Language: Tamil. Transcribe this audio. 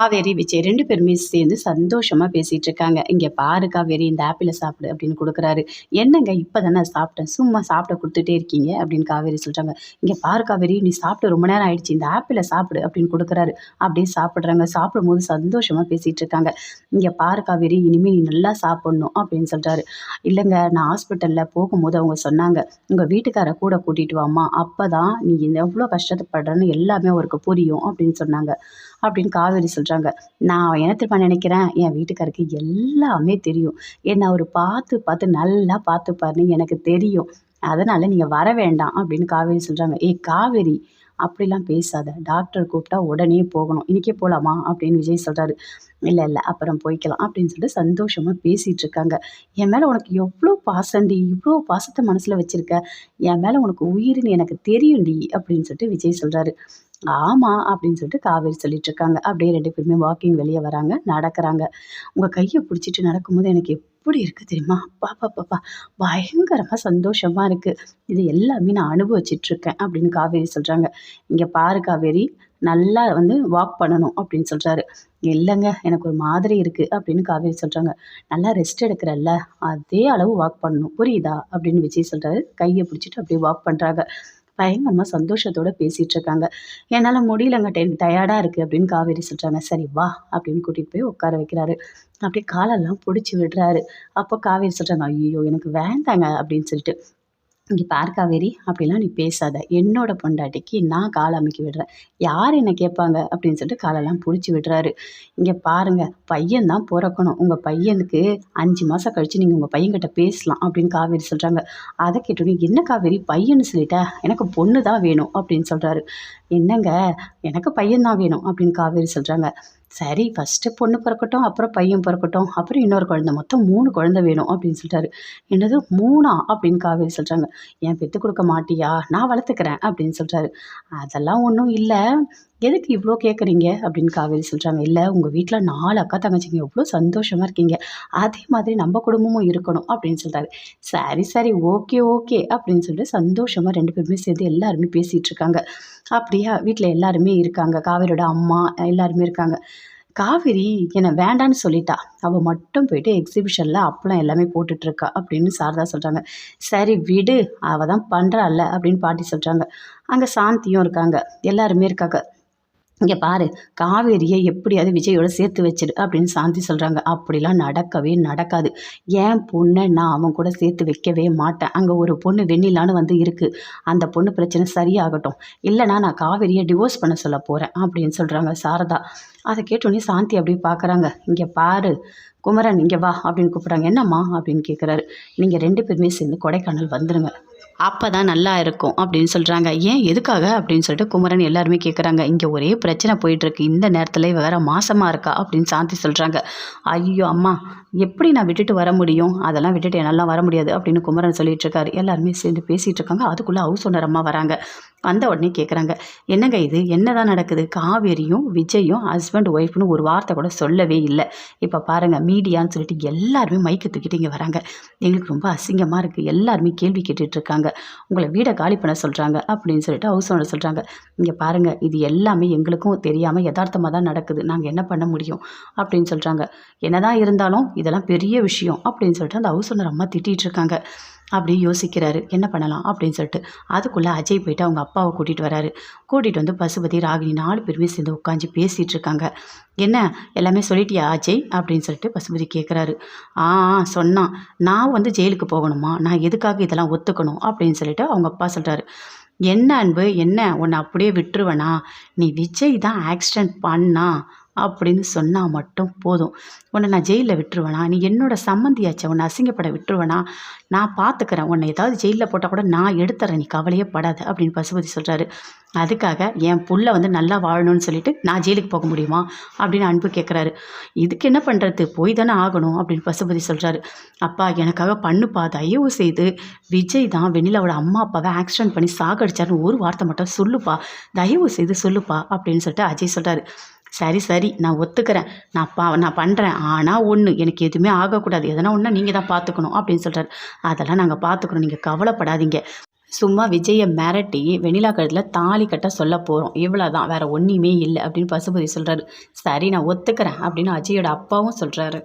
காவேரி விஜய் ரெண்டு பேருமே சேர்ந்து சந்தோஷமாக பேசிகிட்டு இருக்காங்க இங்கே பாரு காவேரி இந்த ஆப்பிளை சாப்பிடு அப்படின்னு கொடுக்குறாரு. என்னங்க இப்போ தானே சாப்பிட்டேன் சும்மா சாப்பிட கொடுத்துட்டே இருக்கீங்க அப்படின்னு காவேரி சொல்கிறாங்க இங்கே பாரு காவேரி நீ சாப்பிட்டு ரொம்ப நேரம் ஆயிடுச்சு. இந்த ஆப்பிளை சாப்பிடு அப்படின்னு கொடுக்குறாரு. அப்படியே சாப்பிட்றாங்க. சாப்பிடும்போது சந்தோஷமாக பேசிகிட்டு இருக்காங்க இங்கே பாரு காவேரி இனிமேல் நீ நல்லா சாப்பிட்ணும் அப்படின்னு சொல்கிறாரு இல்லைங்க நான் ஹாஸ்பிட்டலில் போகும்போது அவங்க சொன்னாங்க உங்கள் வீட்டுக்கார கூட கூட்டிகிட்டு வாம்மா. அப்போ தான் நீ எவ்வளோ கஷ்டப்படுறன்னு எல்லாமே அவருக்கு புரியும் அப்படின்னு சொன்னாங்க. அப்படின்னு காவேரி சொல்கிறாங்க நான் என்ன திரும்ப நினைக்கிறேன்? என் வீட்டுக்காருக்கு எல்லாமே தெரியும். என்னை அவர் பார்த்து பார்த்து நல்லா பார்த்துப்பாருன்னு எனக்கு தெரியும். அதனால் நீங்கள் வர வேண்டாம் அப்படின்னு காவேரி சொல்கிறாங்க ஏய் காவேரி அப்படிலாம் பேசாத. டாக்டர் கூப்பிட்டா உடனே போகணும். இன்றைக்கே போகலாமா அப்படின்னு விஜய் சொல்கிறாரு இல்லை இல்லை அப்புறம் போய்க்கலாம் அப்படின்னு சொல்லிட்டு சந்தோஷமாக பேசிகிட்டு இருக்காங்க என் மேலே உனக்கு எவ்வளோ பாசண்டி இவ்வளோ பாசத்தை மனசில் வச்சுருக்க என் மேலே உனக்கு உயிர்னு எனக்கு தெரியும்டி அப்படின்னு சொல்லிட்டு விஜய் சொல்கிறாரு ஆமாம் அப்படின்னு சொல்லிட்டு காவேரி சொல்லிட்டு இருக்காங்க அப்படியே ரெண்டு பேருமே வாக்கிங் வெளியே வராங்க நடக்கிறாங்க. உங்கள் கையை பிடிச்சிட்டு நடக்கும்போது எனக்கு எப்படி இருக்குது தெரியுமா? பாப்பா பாப்பா பயங்கரமாக சந்தோஷமாக இருக்குது இது எல்லாமே நான் அனுபவிச்சிட்ருக்கேன் அப்படின்னு காவேரி சொல்கிறாங்க இங்கே பாரு காவேரி நல்லா வந்து வாக் பண்ணணும் அப்படின்னு சொல்கிறாரு இல்லைங்க எனக்கு ஒரு மாதிரி இருக்குது அப்படின்னு காவேரி சொல்கிறாங்க நல்லா ரெஸ்ட் எடுக்கிறல்ல அதே அளவு வாக் பண்ணணும். புரியுதா? அப்படின்னு விஜய் சொல்கிறாரு கையை பிடிச்சிட்டு அப்படியே வாக் பண்ணுறாங்க பயங்கரமாக சந்தோஷத்தோடு பேசிகிட்டு இருக்காங்க. என்னால் முடியலங்க டென் டயர்டாக இருக்குது அப்படின்னு காவேரி சொல்கிறாங்க சரி வா அப்படின்னு கூட்டிகிட்டு போய் உட்கார வைக்கிறாரு. அப்படியே காலெல்லாம் பிடிச்சி விடுறாரு. அப்போ காவேரி சொல்கிறாங்க ஐயோ எனக்கு வேண்டாங்க அப்படின்னு சொல்லிட்டு இங்கே பார் காவேரி அப்படிலாம் நீ பேசாத. என்னோட பொண்டாட்டிக்கு நான் கால் அமைக்கி விடுறேன். யார் என்ன கேட்பாங்க? அப்படின்னு சொல்லிட்டு காலெல்லாம் பிடிச்சி விடுறாரு. இங்கே பாருங்கள் பையன் தான் பிறக்கணும். உங்கள் பையனுக்கு அஞ்சு மாதம் கழித்து நீங்கள் உங்கள் பையன்கிட்ட பேசலாம் அப்படின்னு காவேரி சொல்கிறாங்க அதை கேட்டோன்னே என்ன காவேரி பையன்னு சொல்லிட்டா? எனக்கு பொண்ணு தான் வேணும் அப்படின்னு சொல்கிறாரு என்னங்க எனக்கு பையன் தான் வேணும் அப்படின்னு காவேரி சொல்கிறாங்க சரி ஃபஸ்ட்டு பொண்ணு பிறக்கட்டும் அப்புறம் பையன் பிறக்கட்டும் அப்புறம் இன்னொரு குழந்த மொத்தம் மூணு குழந்த வேணும் அப்படின்னு சொல்லிட்டாரு. என்னது மூணா? அப்படின்னு காவேரி சொல்கிறாங்க ஏன் பெற்று கொடுக்க மாட்டியா? நான் வளர்த்துக்கிறேன் அப்படின்னு சொல்கிறாரு அதெல்லாம் ஒன்றும் இல்லை. எதுக்கு இவ்வளோ கேட்குறீங்க அப்படின்னு காவேரி சொல்கிறாங்க இல்லை உங்கள் வீட்டில் நாலு அக்கா தங்கச்சிங்க. எவ்வளோ சந்தோஷமாக இருக்கீங்க. அதே மாதிரி நம்ம குடும்பமும் இருக்கணும். அப்படின்னு சொல்கிறாரு சரி சரி. Okay okay. அப்படின்னு சொல்லிட்டு சந்தோஷமாக ரெண்டு பேருமே சேர்ந்து எல்லாருமே பேசிகிட்டு இருக்காங்க. அப்படியா? வீட்டில் எல்லாருமே இருக்காங்க. காவேரியோட அம்மா எல்லாருமே இருக்காங்க. காவேரி என்னை வேண்டான்னு சொல்லிட்டா. அவள் மட்டும் போயிட்டு எக்ஸிபிஷனில் அப்பளம் எல்லாமே போட்டுட்ருக்கா அப்படின்னு சாரதா சொல்கிறாங்க சரி விடு. அவள் தான் பண்ணுறாள்ல அப்படின்னு பாட்டி சொல்கிறாங்க அங்கே சாந்தியும் இருக்காங்க. எல்லாருமே இருக்காங்க. இங்கே பாரு காவேரியை எப்படியாவது விஜயோட சேர்த்து வச்சிடு அப்படின்னு சாந்தி சொல்கிறாங்க அப்படிலாம் நடக்கவே நடக்காது. ஏன் பொண்ணை நான் அவன் கூட சேர்த்து வைக்கவே மாட்டேன். அங்கே ஒரு பொண்ணு வெண்ணிலான்னு வந்து இருக்குது அந்த பொண்ணு பிரச்சனை சரியாகட்டும். இல்லைனா நான் காவேரியை டிவோர்ஸ் பண்ண சொல்ல போகிறேன் அப்படின்னு சொல்கிறாங்க சாரதா. அதை கேட்டோன்னே சாந்தி அப்படியே பார்க்குறாங்க இங்கே பாரு குமரன் இங்கே வா அப்படின்னு கூப்பிட்றாங்க. என்னம்மா? அப்படின்னு கேட்குறாரு நீங்கள் ரெண்டு பேருமே சேர்ந்து கொடைக்கானல் வந்துடுங்க அப்போ தான் நல்லா இருக்கும் அப்படின்னு சொல்கிறாங்க ஏன்? எதுக்காக? அப்படின்னு சொல்லிட்டு குமரன் எல்லாருமே கேட்குறாங்க இங்கே ஒரே பிரச்சனை போயிட்டுருக்கு இந்த நேரத்தில் வேறு மாசமாக இருக்கா? அப்படின்னு சாந்தி சொல்கிறாங்க ஐயோ அம்மா எப்படி நான் விட்டுட்டு வர முடியும்? அதெல்லாம் விட்டுட்டு என்னால் வர முடியாது அப்படின்னு குமரன் சொல்லிட்டு இருக்காரு எல்லாருமே சேர்ந்து பேசிகிட்டு இருக்காங்க அதுக்குள்ளே ஹவுஸ் ஓனர் அம்மா வராங்க. வந்த உடனே கேட்குறாங்க என்னங்க இது? என்ன தான் நடக்குது? காவேரியும் விஜயும் ஹஸ்பண்ட் ஒய்ஃப்னு ஒரு வார்த்தை கூட சொல்லவே இல்லை. இப்போ பாருங்கள் மீடியான்னு சொல்லிட்டு எல்லாருமே மைக்கு தூக்கிட்டு இங்கே வராங்க. எங்களுக்கு ரொம்ப அசிங்கமாக இருக்குது எல்லாருமே கேள்வி கேட்டுட்ருக்காங்க உங்களை வீடை காலி பண்ண சொல்கிறாங்க அப்படின்னு சொல்லிட்டு ஹவுஸ் ஓனர் சொல்கிறாங்க இங்கே பாருங்கள் இது எல்லாமே எங்களுக்கும் தெரியாமல் யதார்த்தமாக தான் நடக்குது. நாங்கள் என்ன பண்ண முடியும்? அப்படின்னு சொல்கிறாங்க என்ன தான் இருந்தாலும் இதெல்லாம் பெரிய விஷயம் அப்படின்னு சொல்லிட்டு அந்த ஹவுஸ் ஓனர் அம்மா திட்டிகிட்டு இருக்காங்க அப்படி யோசிக்கிறாரு. என்ன பண்ணலாம் அப்படின்னு சொல்லிட்டு. அதுக்குள்ளே அஜய் போயிட்டு அவங்க அப்பாவை கூட்டிகிட்டு வராரு. கூட்டிகிட்டு வந்து பசுபதி ராகினி நாலு பேருமே சேர்ந்து உட்காந்து பேசிகிட்டு இருக்காங்க என்ன? எல்லாமே சொல்லிட்டியா அஜய்? அப்படின்னு சொல்லிட்டு பசுபதி கேட்குறாரு ஆ சொன்னான். நான் வந்து ஜெயிலுக்கு போகணுமா? நான் எதுக்காக இதெல்லாம் ஒத்துக்கணும்? அப்படின்னு சொல்லிட்டு அவங்க அப்பா சொல்கிறாரு என்ன அன்பு? என்ன? உன்னை அப்படியே விட்டுருவேனா? நீ விஜய் தான் ஆக்சிடெண்ட் பண்ணா. அப்படின்னு சொன்னால் மட்டும் போதும். உன்னை நான் ஜெயிலில் விட்டுருவேனா? நீ என்னோட சம்மந்தியாச்ச உன்னை அசிங்கப்பட விட்டுருவேனா? நான் பார்த்துக்கிறேன் உன்னை ஏதாவது ஜெயிலில் போட்டால் கூட நான் எடுத்துறேன். நீ கவலையே படாத அப்படின்னு பசுபதி சொல்கிறாரு அதுக்காக என் புள்ள வந்து நல்லா வாழணும்னு சொல்லிட்டு நான் ஜெயிலுக்கு போக முடியுமா? அப்படின்னு அன்பு கேட்குறாரு இதுக்கு என்ன பண்ணுறது போய் தானே ஆகணும் அப்படின்னு பசுபதி சொல்கிறாரு அப்பா எனக்காக பண்ணுப்பா தயவு செய்து விஜய் தான் வெண்ணிலாவோட அம்மா அப்பாவை ஆக்சிடென்ட் பண்ணி சாகடிச்சாருன்னு ஒரு வார்த்தை மட்டும் சொல்லுப்பா. தயவு செய்து சொல்லுப்பா அப்படின்னு சொல்லிட்டு அஜய் சொல்கிறாரு சரி சரி நான் ஒத்துக்கிறேன். நான் பா நான் பண்ணுறேன் ஆனால் ஒன்று எனக்கு எதுவுமே ஆகக்கூடாது. எதனா ஒன்றா நீங்கள் தான் பார்த்துக்கணும் அப்படின்னு சொல்கிறார் அதெல்லாம் நாங்கள் பார்த்துக்கணும் நீங்கள் கவலைப்படாதீங்க. சும்மா விஜயை மிரட்டி வெண்ணிலா கழுத்தில் தாலி கட்ட சொல்ல போகிறோம் இவ்வளோ தான் வேறு ஒன்றுமே இல்லை அப்படின்னு பசுபதி சொல்கிறாரு சரி நான் ஒத்துக்கிறேன் அப்படின்னு அஜயோட அப்பாவும் சொல்கிறாரு